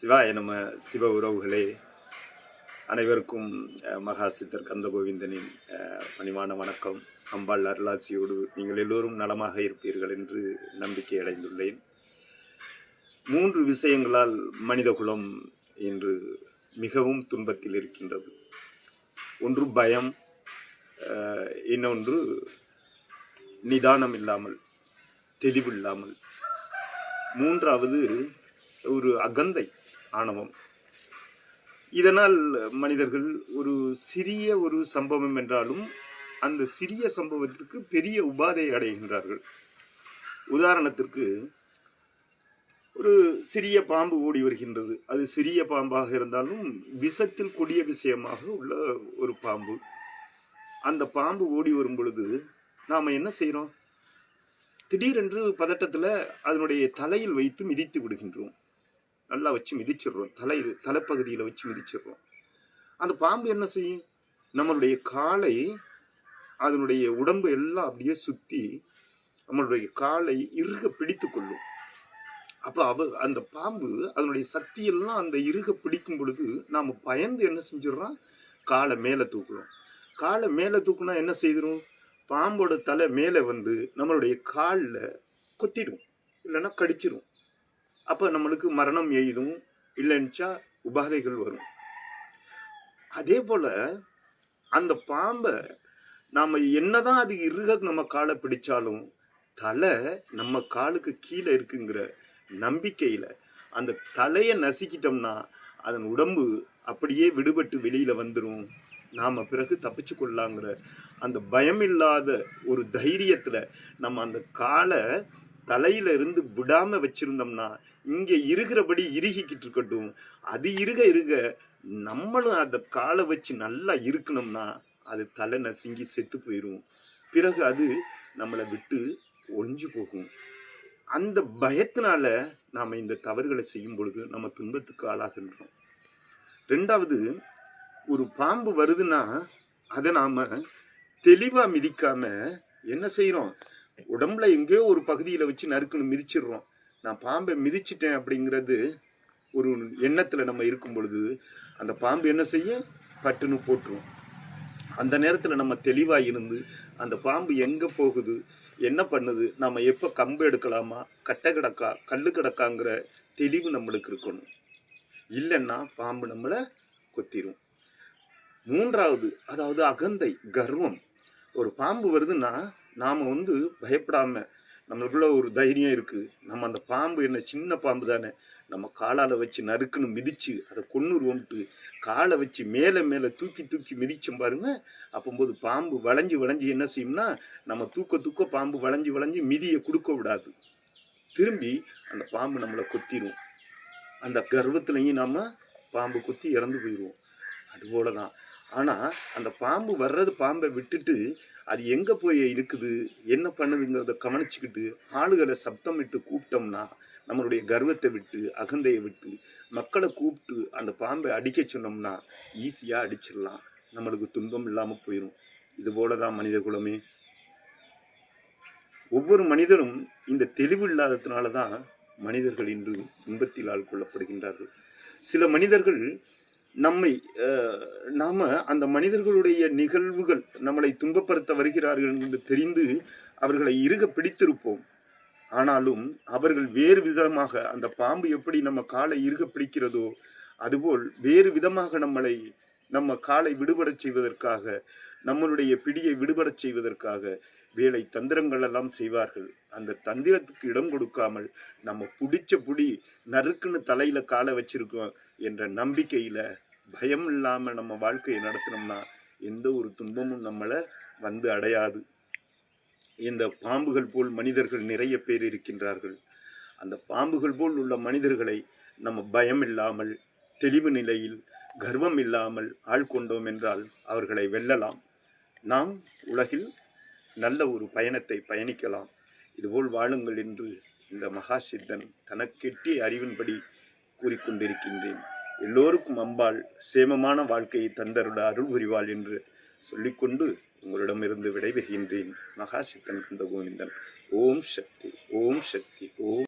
சிவாய நம சிவ உறவுகளே. அனைவருக்கும் மகா சித்தர் கந்தகோவிந்தனின் பணிவான வணக்கம். அம்பாள் அருளாசியோடு நீங்கள் எல்லோரும் நலமாக இருப்பீர்கள் என்று நம்பிக்கை அடைந்துள்ளேன். மூன்று விஷயங்களால் மனிதகுலம் இன்று மிகவும் துன்பத்தில் இருக்கின்றது. ஒன்று பயம் இன்னொன்று நிதானம் இல்லாமல் தெளிவில்லாமல். மூன்றாவது ஒரு அகந்தை ஆணவம். இதனால் மனிதர்கள் ஒரு சிறிய ஒரு சம்பவம் என்றாலும் அந்த சிறிய சம்பவத்திற்கு பெரிய உபாதையை அடைகின்றார்கள். உதாரணத்திற்கு ஒரு சிறிய பாம்பு ஓடி வருகின்றது. அது சிறிய பாம்பாக இருந்தாலும் விஷத்தில் கொடிய விஷயமாக உள்ள ஒரு பாம்பு. அந்த பாம்பு ஓடி வரும் பொழுது நாம் என்ன செய்கிறோம் திடீரென்று பதட்டத்தில் அதனுடைய தலையில் வைத்து மிதித்து விடுகின்றோம். நல்லா வச்சு மிதிச்சிடுறோம். தலை தலைப்பகுதியில் வச்சு மிதிச்சிடுறோம். அந்த பாம்பு என்ன செய்யும்? நம்மளுடைய காலை அதனுடைய உடம்பு எல்லாம் அப்படியே சுற்றி நம்மளுடைய காலை இறுக பிடித்து கொள்ளும். அப்போ அவ அந்த பாம்பு அதனுடைய சக்தியெல்லாம் அந்த இறுக பிடிக்கும் பொழுது நாம் பயந்து என்ன செஞ்சிடறோம்? காலை மேலே தூக்குறோம். காலை மேலே தூக்குனா என்ன செய்திரும்? பாம்போட தலை மேலே வந்து நம்மளுடைய காலில் கொத்திடும். இல்லைன்னா கடிச்சிடும் அப்போ நம்மளுக்கு மரணம் எய்தும் இல்லைன்னுச்சா உபாதைகள் வரும். அதே போல் அந்த பாம்பை நாம் என்னதான் அது இருக நம்ம காலை பிடிச்சாலும் தலை நம்ம காலுக்கு கீழே இருக்குங்கிற நம்பிக்கையில் அந்த தலையை நசுக்கிட்டோம்னா அதன் உடம்பு அப்படியே விடுபட்டு வெளியில் வந்துடும் நாம் பிறகு தப்பிச்சு கொள்ளலாங்கிற அந்த பயம் இல்லாத ஒரு தைரியத்தில் நம்ம அந்த காலை தலையில இருந்து விடாம வச்சிருந்தோம்னா இங்க இருக்கிறபடி இறுகிக்கிட்டு இருக்கட்டும். அது இருக இருக நம்மளும் அந்த காலை வச்சு நல்லா இருக்கணும்னா அது தலை நசுங்கி செத்து போயிடும் பிறகு அது நம்மளை விட்டு ஒழிஞ்சு போகும். அந்த பயத்தினால நாம இந்த தவறுகளை செய்யும் பொழுது நம்ம துன்பத்துக்கு ஆளாகின்றோம். ரெண்டாவது ஒரு பாம்பு வருதுன்னா அதை நாம தெளிவா மிதிக்காம என்ன செய்கிறோம் உடம்புல எங்கேயோ ஒரு பகுதியில் வச்சு நறுக்குன்னு மிதிச்சிடுறோம். நான் பாம்பை மிதிச்சிட்டேன் அப்படிங்கிறது ஒரு எண்ணத்தில் நம்ம இருக்கும் பொழுது அந்த பாம்பு என்ன செய்யும்? பட்டுன்னு போட்டுரும். அந்த நேரத்தில் நம்ம தெளிவாக இருந்து அந்த பாம்பு எங்கே போகுது? என்ன பண்ணுது? நம்ம எப்போ கம்பு எடுக்கலாமா? கட்டை கிடக்கா? கல் கிடக்காங்கிற தெளிவு நம்மளுக்கு இருக்கணும். இல்லைன்னா பாம்பு நம்மளை கொத்திரும். மூன்றாவது அதாவது அகந்தை கர்வம். ஒரு பாம்பு வருதுன்னா நாம் வந்து பயப்படாமல் நம்மளுக்குள்ள ஒரு தைரியம் இருக்குது நம்ம அந்த பாம்பு என்ன சின்ன பாம்பு தானே. நம்ம காலால் வச்சு நறுக்குன்னு மிதித்து அதை கொன்னுருவோம்ட்டு காலை வச்சு மேலே மேலே தூக்கி தூக்கி மிதிச்சோம் பாருங்க. அப்போம்போது பாம்பு வளைஞ்சு வளைஞ்சு என்ன செய்யும்னா நம்ம தூக்க தூக்க பாம்பு வளைஞ்சு வளைஞ்சு மிதியை கொடுக்க விடாது. திரும்பி அந்த பாம்பு நம்மளை கொத்திடும் அந்த கர்வத்துலையும் நாம் பாம்பு கொத்தி இறந்து போயிடுவோம் அதுபோல தான் ஆனால் அந்த பாம்பு வர்றது பாம்பை விட்டுட்டு அது எங்கே போய் இருக்குது என்ன பண்ணுதுங்கிறத கவனிச்சுக்கிட்டு ஆளுகளை சப்தமிட்டு கூப்பிட்டோம்னா நம்மளுடைய கர்வத்தை விட்டு அகந்தையை விட்டு மக்களை கூப்பிட்டு அந்த பாம்பை அடிக்க சொன்னோம்னா ஈஸியாக அடிச்சிடலாம். நம்மளுக்கு துன்பம் இல்லாமல் போயிடும் இது போல தான் மனித குலமே. ஒவ்வொரு மனிதரும் இந்த தெளிவு இல்லாததுனால தான் மனிதர்கள் இன்று துன்பத்தினால் கொள்ளப்படுகின்றார்கள் சில மனிதர்கள் நம்மை நாம் அந்த மனிதர்களுடைய நிகழ்வுகள் நம்மளை துன்பப்படுத்த வருகிறார்கள் என்று தெரிந்து அவர்களை இறுக பிடித்திருப்போம். ஆனாலும் அவர்கள் வேறு விதமாக அந்த பாம்பு எப்படி நம்ம காலை இறுக பிடிக்கிறதோ அதுபோல் வேறு விதமாக நம்மளை நம்ம காலை விடுபடச் செய்வதற்காக நம்மளுடைய பிடியை விடுபடச் செய்வதற்காக வேலை தந்திரங்கள் எல்லாம் செய்வார்கள். அந்த தந்திரத்துக்கு இடம் கொடுக்காமல் நம்ம பிடிச்ச புடி நறுக்குன்னு தலையில காலை வச்சிருக்கோம் என்ற நம்பிக்கையில பயம் இல்லாமல் நம்ம வாழ்க்கையை நடத்தினோம்னா எந்த ஒரு துன்பமும் நம்மளை வந்து அடையாது. இந்த பாம்புகள் போல் மனிதர்கள் நிறைய பேர் இருக்கின்றார்கள். அந்த பாம்புகள் போல் உள்ள மனிதர்களை நம்ம பயம் இல்லாமல் தெளிவு நிலையில் கர்வம் இல்லாமல் ஆள்கொண்டோம் என்றால் அவர்களை வெல்லலாம். நாம் உலகில் நல்ல ஒரு பயணத்தை பயணிக்கலாம். இதுபோல் வாழுங்கள் என்று இந்த மகா சித்தன் தனக்கெட்டிய அறிவின்படி கூறிக்கொண்டிருக்கின்றேன். எல்லோருக்கும் அம்பாள் சேமமான வாழ்க்கையை தந்தருட அருள் புரிவாள் என்று சொல்லிக்கொண்டு உங்களிடமிருந்து விடைபெறுகின்றேன். மகாசித்தன் கந்தகோவிந்தன். கோவிந்தன் ஓம் சக்தி ஓம் சக்தி ஓம்